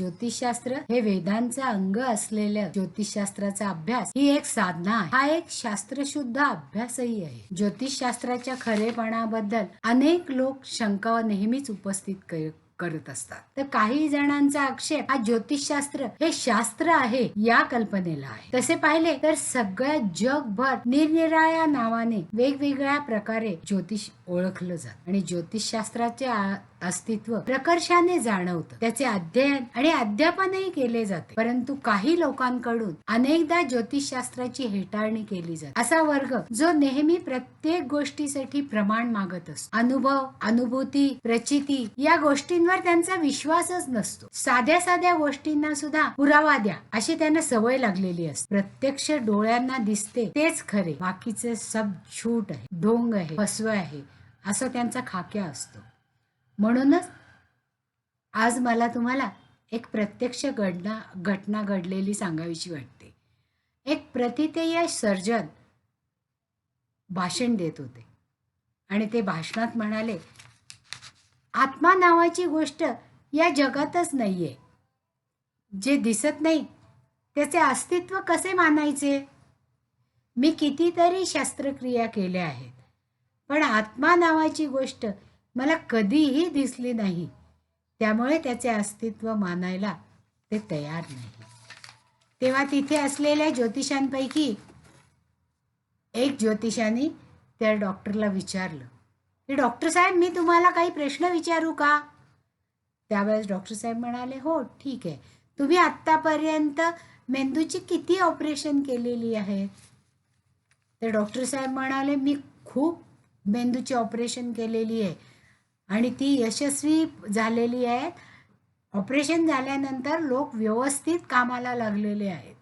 ज्योतिषशास्त्र हे वेदांचा अंग असलेल्या ज्योतिषशास्त्राचा अभ्यास ही एक साधना आहे. हा एक शास्त्रशुद्ध अभ्यासही आहे. ज्योतिषशास्त्राच्या खरेपणाबद्दल अनेक लोक शंका नेहमीच उपस्थित करत असतात. तर काही जणांचा आक्षेप हा ज्योतिषशास्त्र हे शास्त्र आहे या कल्पनेला आहे. तसे पाहिले तर सगळ्या जगभर निरनिराळ्या नावाने वेगवेगळ्या प्रकारे ज्योतिष ओळखलं जात. आणि ज्योतिषशास्त्राचे शास्त्राचे अस्तित्व प्रकर्षाने जाणवतं. त्याचे अध्ययन आणि अध्यापनही केले जाते. परंतु काही लोकांकडून अनेकदा ज्योतिषशास्त्राची हेटाळणी केली जाते. असा वर्ग जो नेहमी प्रत्येक गोष्टीसाठी प्रमाण मागत असतो. अनुभव अनुभूती प्रचिती या गोष्टींवर त्यांचा विश्वासच नसतो. साध्या साध्या गोष्टींना सुद्धा पुरावा द्या अशी त्यांना सवय लागलेली असते. प्रत्यक्ष डोळ्यांना दिसते तेच खरे. बाकीचे सब छूट आहे ढोंग आहे फसव आहे असं त्यांचा खाक्या असतो. म्हणूनच आज मला तुम्हाला एक प्रत्यक्ष घटना घटना घडलेली सांगावीशी वाटते. एक प्रतितेय सर्जन भाषण देत होते. आणि ते भाषणात म्हणाले आत्मा नावाची गोष्ट या जगातच नाहीये. जे दिसत नाही त्याचे अस्तित्व कसे मानायचे? मी कितीतरी शस्त्रक्रिया केल्या आहेत पण आत्मा नावाची गोष्ट मला कधीही दिसली नाही. त्यामुळे त्याचे अस्तित्व मानायला ते तयार नाही. तेव्हा तिथे असलेल्या ज्योतिषांपैकी एक ज्योतिषाने त्या डॉक्टरला विचारलं. की डॉक्टर साहेब मी तुम्हाला काही प्रश्न विचारू का? त्यावेळेस डॉक्टर साहेब म्हणाले हो ठीक आहे. तुम्ही आत्तापर्यंत मेंदूची किती ऑपरेशन केलेली आहेत तर डॉक्टर साहेब म्हणाले मी खूप मेंदूची ऑपरेशन केलेली आहे आणि ती यशस्वी झालेली आहेत. ऑपरेशन झाल्यानंतर लोक व्यवस्थित कामाला लागलेले आहेत.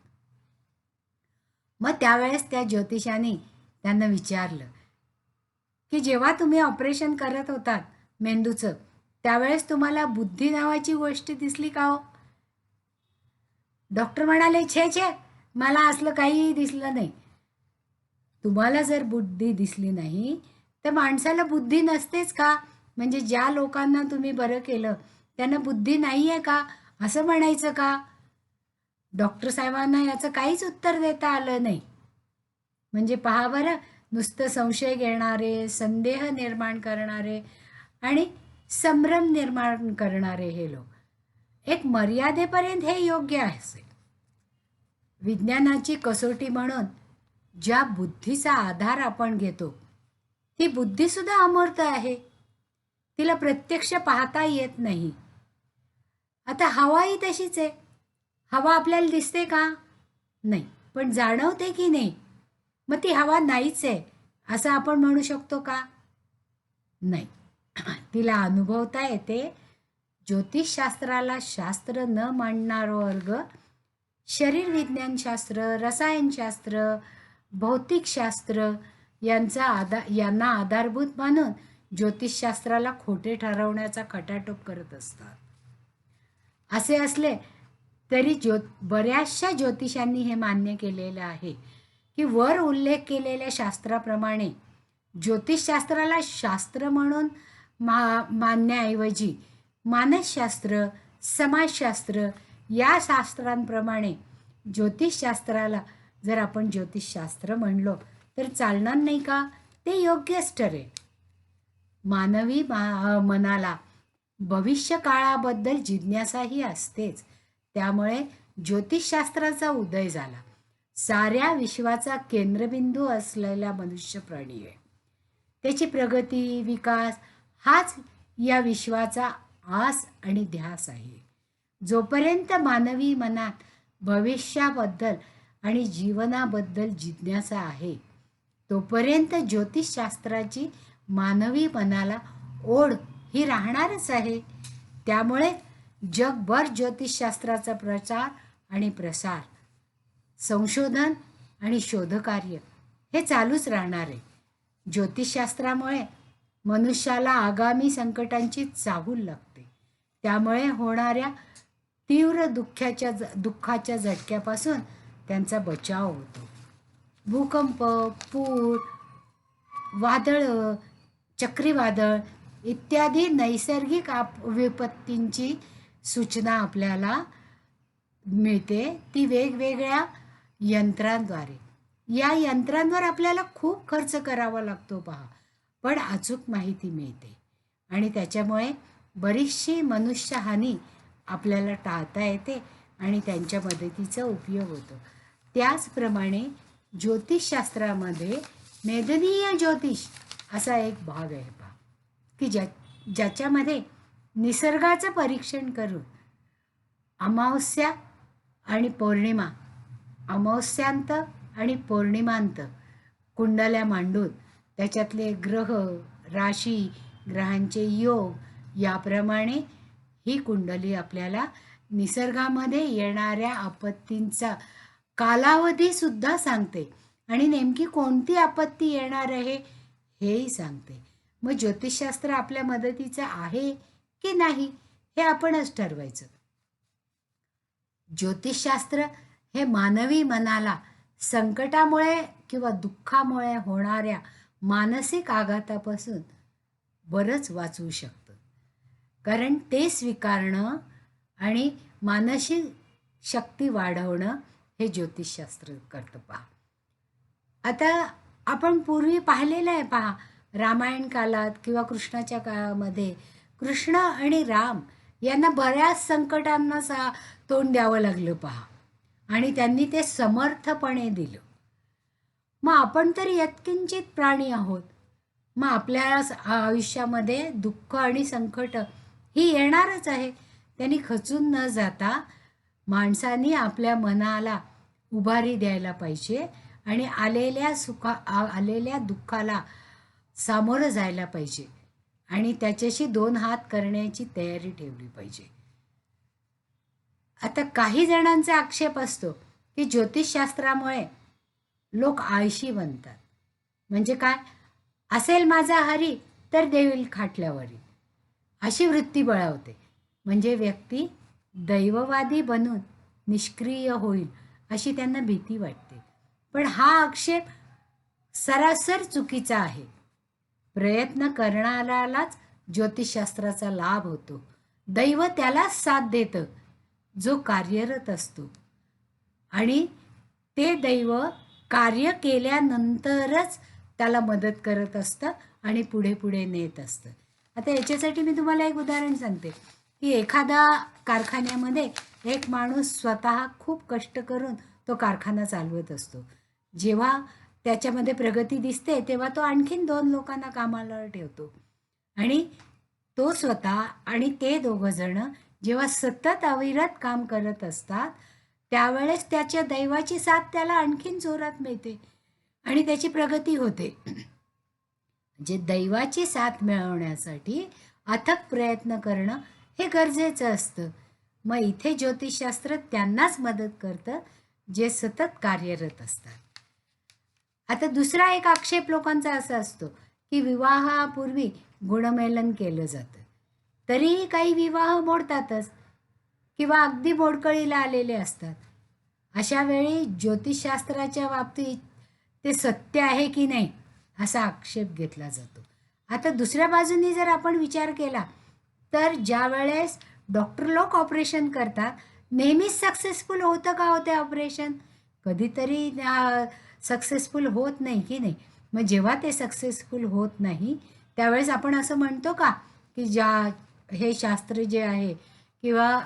मग त्यावेळेस त्या ज्योतिषाने त्यांना विचारलं की जेव्हा तुम्ही ऑपरेशन करत होतात मेंदूचं त्यावेळेस तुम्हाला बुद्धी नावाची गोष्ट दिसली का हो? डॉक्टर म्हणाले छे छे मला असलं काहीही दिसलं नाही. तुम्हाला जर बुद्धी दिसली नाही तर माणसाला बुद्धी नसतेच का? म्हणजे ज्या लोकांना तुम्ही बरं केलं त्यांना बुद्धी नाही आहे का? असं म्हणायचं का? डॉक्टर साहेबांना याचं काहीच उत्तर देता आलं नाही. म्हणजे पहा बरं नुसतं संशय घेणारे संदेह निर्माण करणारे आणि संभ्रम निर्माण करणारे हे लोक. एक मर्यादेपर्यंत हे योग्य असेल. विज्ञानाची कसोटी म्हणून ज्या बुद्धीचा आधार आपण घेतो ती बुद्धीसुद्धा अमूर्त आहे. तिला प्रत्यक्ष पाहता येत नाही. आता हवाही तशीच आहे. हवा आपल्याला दिसते का? नाही. पण जाणवते की नाही? मग ती हवा नाहीच आहे. असं आपण म्हणू शकतो का? नाही. तिला अनुभवता येते. ज्योतिषशास्त्राला शास्त्र न मांडणारा वर्ग शरीर विज्ञानशास्त्र रसायनशास्त्र भौतिकशास्त्र यांचा आधा यांना आधारभूत मानून ज्योतिषशास्त्राला खोटे ठरवण्याचा खटाटोप करत असतात. असे असले तरी ज्यो बऱ्याचशा ज्योतिषांनी हे मान्य केलेलं आहे. की वर उल्लेख केलेल्या शास्त्राप्रमाणे ज्योतिषशास्त्राला शास्त्र म्हणून मा मानण्याऐवजी मानसशास्त्र समाजशास्त्र या शास्त्रांप्रमाणे ज्योतिषशास्त्राला जर आपण ज्योतिषशास्त्र म्हणलो तर चालणार नाही का? ते योग्यच ठरेल मानवी मा मनाला भविष्य काळाबद्दल जिज्ञासाही असतेच. त्यामुळे ज्योतिषशास्त्राचा उदय झाला. साऱ्या विश्वाचा केंद्रबिंदू असलेला मनुष्य प्राणी आहे. त्याची प्रगती विकास हाच या विश्वाचा आस आणि ध्यास आहे. जोपर्यंत मानवी मनात भविष्याबद्दल आणि जीवनाबद्दल जिज्ञासा आहे तोपर्यंत ज्योतिषशास्त्राची मानवी मनाला ओढ ही राहणारच आहे. त्यामुळे जगभर ज्योतिषशास्त्राचा प्रचार आणि प्रसार संशोधन आणि शोधकार्य हे चालूच राहणार आहे. ज्योतिषशास्त्रामुळे मनुष्याला आगामी संकटांची चाहूल लागते. त्यामुळे होणाऱ्या तीव्र दुःखाच्या दुःखाच्या झटक्यापासून त्यांचा बचाव होतो. भूकंप पूर वादळ चक्रीवादळ इत्यादी नैसर्गिक आप विपत्तींची सूचना आपल्याला मिळते. ती वेगवेगळ्या यंत्रांद्वारे. या यंत्रांवर आपल्याला खूप खर्च करावा लागतो पहा. पण अचूक माहिती मिळते. आणि त्याच्यामुळे बरीचशी मनुष्यहानी आपल्याला टाळता येते आणि त्यांच्या मदतीचा उपयोग होतो. त्याचप्रमाणे ज्योतिषशास्त्रामध्ये मेदनीय ज्योतिष असा एक भाग आहे पहा. की ज्या ज्याच्यामध्ये निसर्गाचं परीक्षण करून अमावस्या आणि पौर्णिमा अमावस्यांत आणि पौर्णिमांत कुंडल्या मांडून त्याच्यातले ग्रह राशी ग्रहांचे योग याप्रमाणे ही कुंडली आपल्याला निसर्गामध्ये येणाऱ्या आपत्तींचा कालावधी सुद्धा सांगते. आणि नेमकी कोणती आपत्ती येणार आहे हेही सांगते. मग ज्योतिषशास्त्र आपल्या मदतीचं आहे की नाही हे आपणच ठरवायचं. ज्योतिषशास्त्र हे मानवी मनाला संकटामुळे किंवा दुःखामुळे होणाऱ्या मानसिक आघातापासून बरंच वाचवू शकतं. कारण ते स्वीकारणं आणि मानसिक शक्ती वाढवणं हे ज्योतिषशास्त्र करतं पहा. आता आपण पूर्वी पाहिलेलं आहे पहा रामायण काळात किंवा कृष्णाच्या काळामध्ये कृष्ण आणि राम यांना बऱ्याच संकटांना सा तोंड द्यावं लागलं पहा. आणि त्यांनी ते समर्थपणे दिलं. मग आपण तर यत्किंचित प्राणी आहोत. मग आपल्या आयुष्यामध्ये दुःख आणि संकट ही येणारच आहे. त्यांनी खचून न जाता माणसांनी आपल्या मनाला उभारी द्यायला पाहिजे आणि आलेल्या सुखा आ- आलेल्या दुःखाला सामोरं जायला पाहिजे. आणि त्याच्याशी दोन हात करण्याची तयारी ठेवली पाहिजे. आता काही जणांचा आक्षेप असतो की ज्योतिषशास्त्रामुळे लोक आळशी बनतात. म्हणजे काय? असेल माझा हरी तर देईल खाटल्यावरी. अशी वृत्ती बळावते. म्हणजे व्यक्ती दैववादी बनून निष्क्रिय होईल अशी त्यांना भीती वाटते. पण हा आक्षेप सरासर चुकीचा आहे. प्रयत्न करणाऱ्यालाच ज्योतिषशास्त्राचा लाभ होतो. दैव त्यालाच साथ देतं. जो कार्यरत असतो. आणि ते दैव कार्य केल्यानंतरच त्याला मदत करत असतं आणि पुढे पुढे नेत असतं. आता याच्यासाठी मी तुम्हाला एक उदाहरण सांगते. की एखादा कारखान्यामध्ये एक माणूस स्वतः खूप कष्ट करून तो कारखाना चालवत असतो. जेव्हा त्याच्यामध्ये प्रगती दिसते तेव्हा तो आणखीन दोन लोकांना कामाला ठेवतो. आणि तो स्वतः आणि ते दोघंजणं जेव्हा सतत अविरत काम करत असतात त्यावेळेस त्याच्या दैवाची साथ त्याला आणखीन जोरात मिळते आणि त्याची प्रगती होते. जे दैवाची साथ मिळवण्यासाठी अथक प्रयत्न करणं हे गरजेचं असतं. मग इथे ज्योतिषशास्त्र त्यांनाच मदत करतं जे सतत कार्यरत असतात. आता दुसरा एक आक्षेप लोकांचा असा असतो की विवाहापूर्वी गुणमेलन केलं जातं. तरीही काही विवाह मोडतातच किंवा अगदी मोडकळीला आलेले असतात. अशा वेळी ज्योतिषशास्त्राच्या बाबतीत ते सत्य आहे की नाही असा आक्षेप घेतला जातो. आता दुसऱ्या बाजूनी जर आपण विचार केला तर ज्या वेळेस डॉक्टर लोक ऑपरेशन करतात नेहमीच सक्सेसफुल होतं का होते ऑपरेशन? कधीतरी सक्सेसफुल होत नाही की नाही? मग जेव्हा ते सक्सेसफुल होत नाही त्यावेळेस आपण असं म्हणतो का की ज्या हे शास्त्र जे आहे किंवा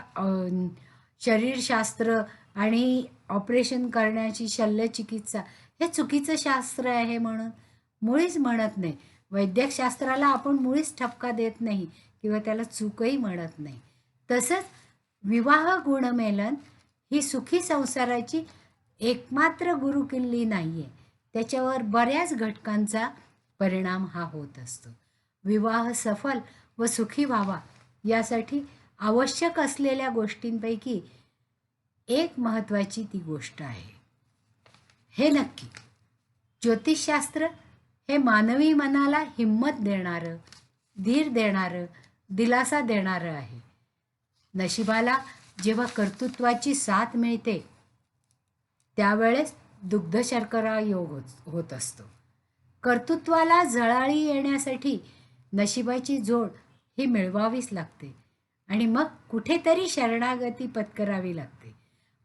शरीरशास्त्र आणि ऑपरेशन करण्याची शल्यचिकित्सा हे चुकीचं शास्त्र आहे म्हणून मुळीच म्हणत नाही. वैद्यकशास्त्राला आपण मुळीच ठपका देत नाही किंवा त्याला चूकही म्हणत नाही. तसंच विवाह गुणमेलन ही सुखी संसाराची एकमात्र गुरुकिल्ली नाही आहे त्याच्यावर बऱ्याच घटकांचा परिणाम हा होत असतो. विवाह सफल व सुखी व्हावा. यासाठी आवश्यक असलेल्या गोष्टींपैकी एक महत्त्वाची ती गोष्ट आहे. हे नक्की. ज्योतिषशास्त्र हे मानवी मनाला हिंमत देणारं धीर देणारं दिलासा देणारं आहे. नशिबाला जेव्हा कर्तृत्वाची साथ मिळते त्यावेळेस दुग्ध शर्करा योग होत होत असतो. कर्तृत्वाला जळाळी येण्यासाठी नशिबाची जोड ही मिळवावीच लागते. आणि मग कुठेतरी शरणागती पत्करावी लागते.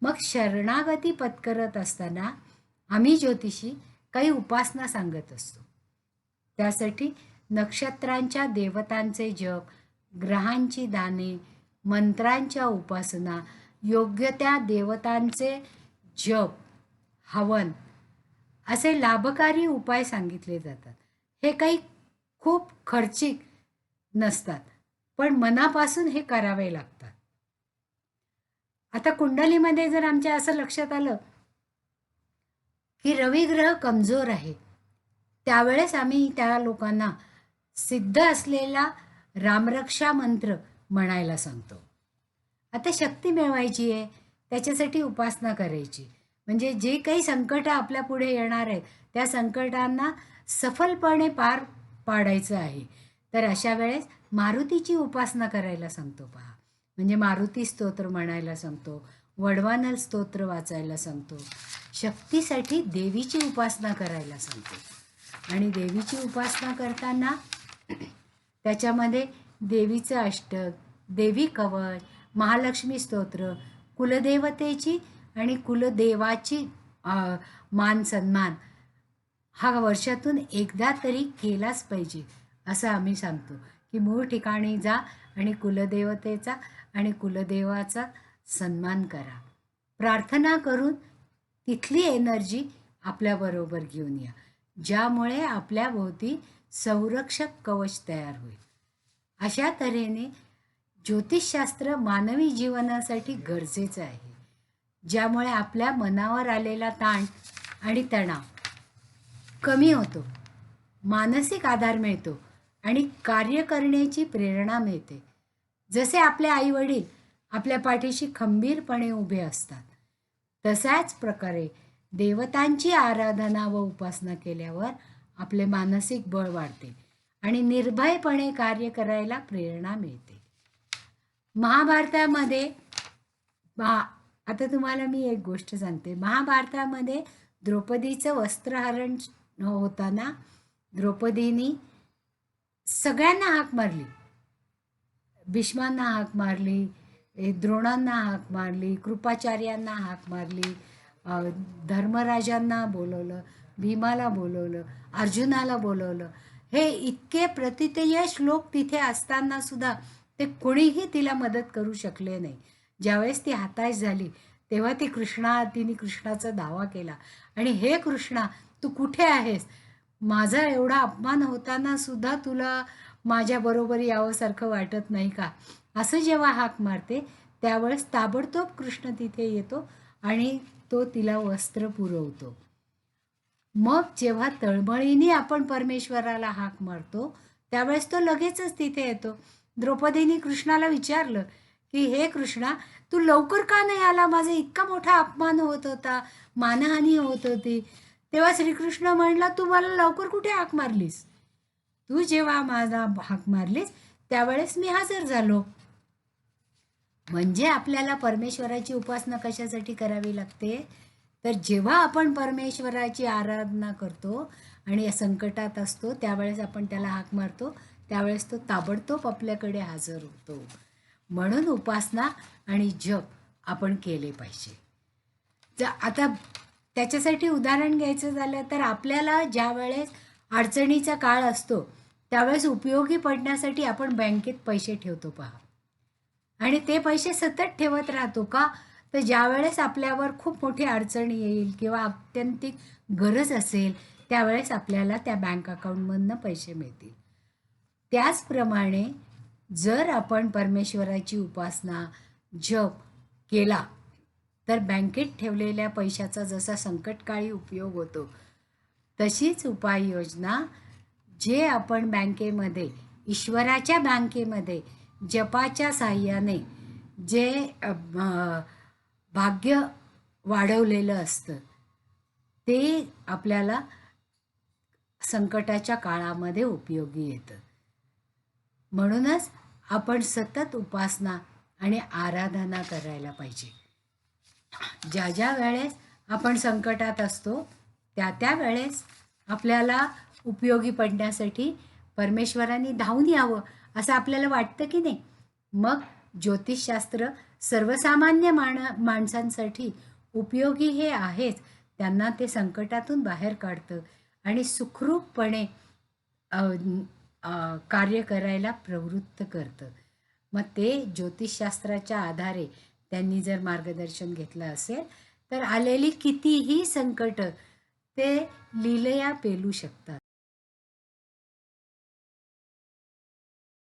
मग शरणागती पत्करत असताना आम्ही ज्योतिषी काही उपासना सांगत असतो. त्यासाठी नक्षत्रांच्या देवतांचे जप ग्रहांची दाने मंत्रांच्या उपासना योग्य त्या देवतांचे जप हवन असे लाभकारी उपाय सांगितले जातात. हे काही खूप खर्चिक नसतात पण मनापासून हे करावे लागतात. आता कुंडलीमध्ये जर आमच्या असं लक्षात आलं की रवी ग्रह कमजोर आहे त्यावेळेस आम्ही त्या लोकांना सिद्ध असलेला रामरक्षा मंत्र म्हणायला सांगतो. आता शक्ती मिळवायची आहे त्याच्यासाठी उपासना करायची. म्हणजे जे काही संकट आपल्या पुढे येणार आहेत त्या संकटांना सफलपणे पार पाडायचं आहे. तर अशा वेळेस मारुतीची उपासना करायला सांगतो पहा. म्हणजे मारुती स्तोत्र म्हणायला सांगतो वडवानल स्तोत्र वाचायला सांगतो शक्तीसाठी देवीची उपासना करायला सांगतो. आणि देवीची उपासना करताना त्याच्यामध्ये देवीचं अष्टक देवी कवच महालक्ष्मी स्तोत्र कुलदेवतेची आणि कुलदेवाची मान सन्मान हा वर्षातून एकदा तरी केलाच पाहिजे असं आम्ही सांगतो. की मूळ ठिकाणी जा आणि कुलदेवतेचा आणि कुलदेवाचा सन्मान करा. प्रार्थना करून तिथली एनर्जी आपल्याबरोबर घेऊन या ज्यामुळे आपल्या भोवती संरक्षक कवच तयार होईल. अशा तऱ्हेने ज्योतिषशास्त्र मानवी जीवनासाठी गरजेचं आहे ज्यामुळे आपल्या मनावर आलेला ताण आणि तणाव कमी होतो. मानसिक आधार मिळतो आणि कार्य करण्याची प्रेरणा मिळते. जसे आपले आई वडील आपल्या पाठीशी खंबीरपणे उभे असतात तशाच प्रकारे देवतांची आराधना व उपासना केल्यावर आपले मानसिक बळ वाढते आणि निर्भयपणे कार्य करायला प्रेरणा मिळते. महाभारतामध्ये महा आता तुम्हाला मी एक गोष्ट सांगते. महाभारतामध्ये द्रौपदीचं वस्त्रहरण होताना द्रौपदीनी सगळ्यांना हाक मारली. भीष्मांना हाक मारली द्रोणांना हाक मारली कृपाचार्यांना हाक मारली धर्मराजांना बोलवलं भीमाला बोलवलं अर्जुनाला बोलवलं. हे इतके प्रतितयश लोक तिथे असताना सुद्धा ते कोणीही तिला मदत करू शकले नाही. ज्यावेळेस ती हाताश झाली तेव्हा ती कृष्णा तिने कृष्णाचा दावा केला. आणि हे कृष्णा तू कुठे आहेस? माझा एवढा अपमान होताना सुद्धा तुला माझ्याबरोबर यावंसारखं वाटत नाही का? असं जेव्हा हाक मारते त्यावेळेस ताबडतोब कृष्ण तिथे येतो आणि तो तिला वस्त्र पुरवतो. मग जेव्हा तळमळीने आपण परमेश्वराला हाक मारतो त्यावेळेस तो लगेचच तिथे येतो. द्रौपदीने कृष्णाला विचारलं की हे कृष्णा तू लवकर का नाही आला? माझा इतका मोठा अपमान होत होता मानहानी होत होती. तेव्हा श्रीकृष्ण म्हणला तू मला लवकर कुठे हाक मारलीस? तू जेव्हा माझा हाक मारलीस त्यावेळेस मी हजर झालो. म्हणजे आपल्याला परमेश्वराची उपासना कशासाठी करावी लागते? तर जेव्हा आपण परमेश्वराची आराधना करतो आणि या संकटात असतो त्यावेळेस आपण त्याला हाक मारतो. त्यावेळेस तो ताबडतोब आपल्याकडे हजर होतो. म्हणून उपासना आणि जप आपण केले पाहिजे. तर आता त्याच्यासाठी उदाहरण घ्यायचं झालं तर आपल्याला ज्या वेळेस अडचणीचा काळ असतो त्यावेळेस उपयोगी पडण्यासाठी आपण बँकेत पैसे ठेवतो पहा. आणि ते पैसे सतत ठेवत राहतो का? तर ज्यावेळेस आपल्यावर खूप मोठी अडचण येईल किंवा अत्यंतिक गरज असेल त्यावेळेस आपल्याला त्या बँक अकाउंटमधनं पैसे मिळतील. त्याचप्रमाणे जर आपण परमेश्वराची उपासना जप केला तर बँकेत ठेवलेल्या पैशाचा जसा संकटकाळी उपयोग होतो तशीच उपाययोजना जे आपण बँकेमध्ये ईश्वराच्या बँकेमध्ये जपाच्या साह्याने जे भाग्य वाढवलेलं असतं ते आपल्याला संकटाच्या काळामध्ये उपयोगी येतं. म्हणूनच आपण सतत उपासना आणि आराधना करायला पाहिजे. ज्या ज्या वेळेस आपण संकटात असतो त्या त्या वेळेस आपल्याला उपयोगी पडण्यासाठी परमेश्वरांनी धावून यावं असं आपल्याला वाटतं की नाही? मग ज्योतिषशास्त्र सर्वसामान्य माण माणसांसाठी उपयोगी हे आहेच. त्यांना ते संकटातून बाहेर काढतं आणि सुखरूपपणे कार्य करायला प्रवृत्त करतं. मग ते ज्योतिषशास्त्राच्या आधारे त्यांनी जर मार्गदर्शन घेतलं असेल तर आलेली कितीही संकट ते लिलया पेलू शकतात.